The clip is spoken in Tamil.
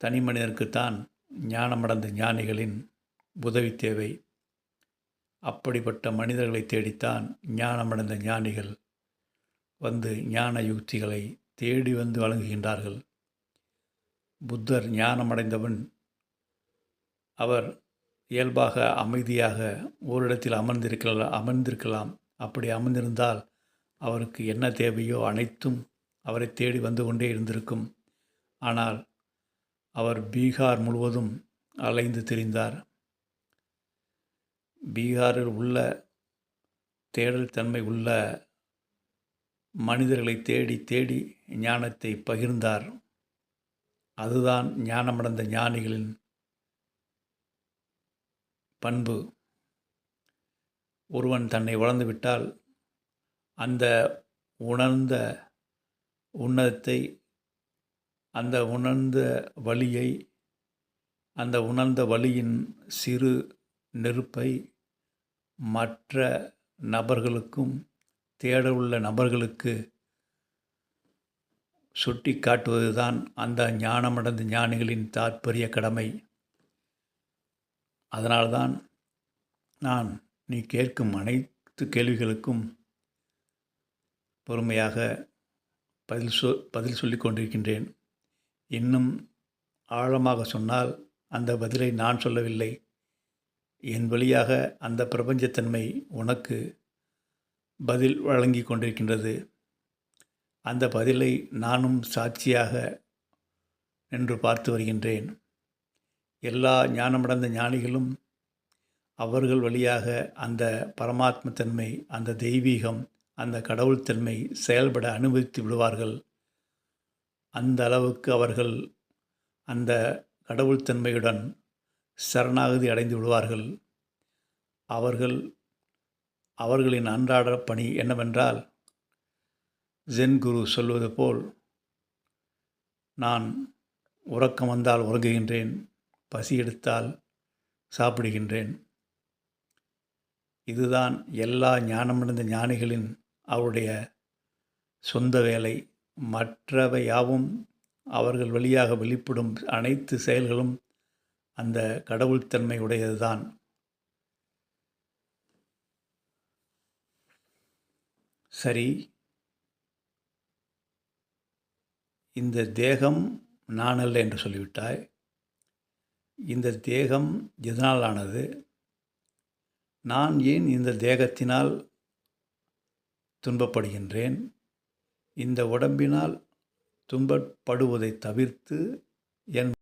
தனி மனிதனுக்குத்தான் ஞானமடைந்த ஞானிகளின் உதவி தேவை. அப்படிப்பட்ட மனிதர்களை தேடித்தான் ஞானமடைந்த ஞானிகள் வந்து ஞான யுக்திகளை தேடி வந்து வழங்குகின்றார்கள். புத்தர் ஞானமடைந்தவன் அவர் இயல்பாக அமைதியாக ஓரிடத்தில் அமர்ந்திருக்கலாம் அமர்ந்திருக்கலாம். அப்படி அமர்ந்திருந்தால் அவருக்கு என்ன தேவையோ அனைத்தும் அவரை தேடி வந்து கொண்டே இருந்திருக்கும். ஆனால் அவர் பீகார் முழுவதும் அலைந்து திரிந்தார். பீகாரில் உள்ள தேடல் தன்மை உள்ள மனிதர்களை தேடி தேடி ஞானத்தை பகிர்ந்தார். அதுதான் ஞானமடைந்த ஞானிகளின் பண்பு. ஒருவன் தன்னை வளர்ந்துவிட்டால் அந்த உணர்ந்த உன்னதத்தை அந்த உணர்ந்த வழியை அந்த உணர்ந்த வழியின் சிறு நெருப்பை மற்ற நபர்களுக்கும் தேட உள்ள நபர்களுக்கு சுட்டி காட்டுவதுதான் அந்த ஞானமடைந்த ஞானிகளின் தாற்பரிய கடமை. அதனால்தான் நான் நீ கேட்கும் அனைத்து கேள்விகளுக்கும் பொறுமையாக பதில் சொ பதில் சொல்லி கொண்டிருக்கின்றேன். இன்னும் ஆழமாக சொன்னால் அந்த பதிலை நான் சொல்லவில்லை. என் வழியாக அந்த பிரபஞ்சத்தன்மை உனக்கு பதில் வழங்கி கொண்டிருக்கின்றது. அந்த பதிலை நானும் சாட்சியாக நின்று பார்த்து வருகின்றேன். எல்லா ஞானமடைந்த ஞானிகளும் அவர்கள் வழியாக அந்த பரமாத்ம தன்மை அந்த தெய்வீகம் அந்த கடவுள் தன்மை செயல்பட அனுமதித்து விடுவார்கள். அந்த அளவுக்கு அவர்கள் அந்த கடவுள் தன்மையுடன் சரணாகதி அடைந்து விடுவார்கள். அவர்கள் அவர்களின் அன்றாட பணி என்னவென்றால் ஜென் குரு சொல்வது போல் நான் உறக்கம் வந்தால் உறங்குகின்றேன் பசி எடுத்தால் சாப்பிடுகின்றேன். இதுதான் எல்லா ஞானமடைந்த ஞானிகளின் அவருடைய சொந்த வேலை. மற்றவை யாவும் அவர்கள் வழியாக வெளிப்படும் அனைத்து செயல்களும் அந்த கடவுள்தன்மை உடையதுதான் சரி. இந்த தேகம் நான் அல்ல என்று சொல்லிவிட்டாய். இந்த தேகம் எதனால் ஆனது நான் ஏன் இந்த தேகத்தினால் துன்பப்படுகின்றேன்? இந்த உடம்பினால் துன்பப்படுவதை தவிர்த்து என்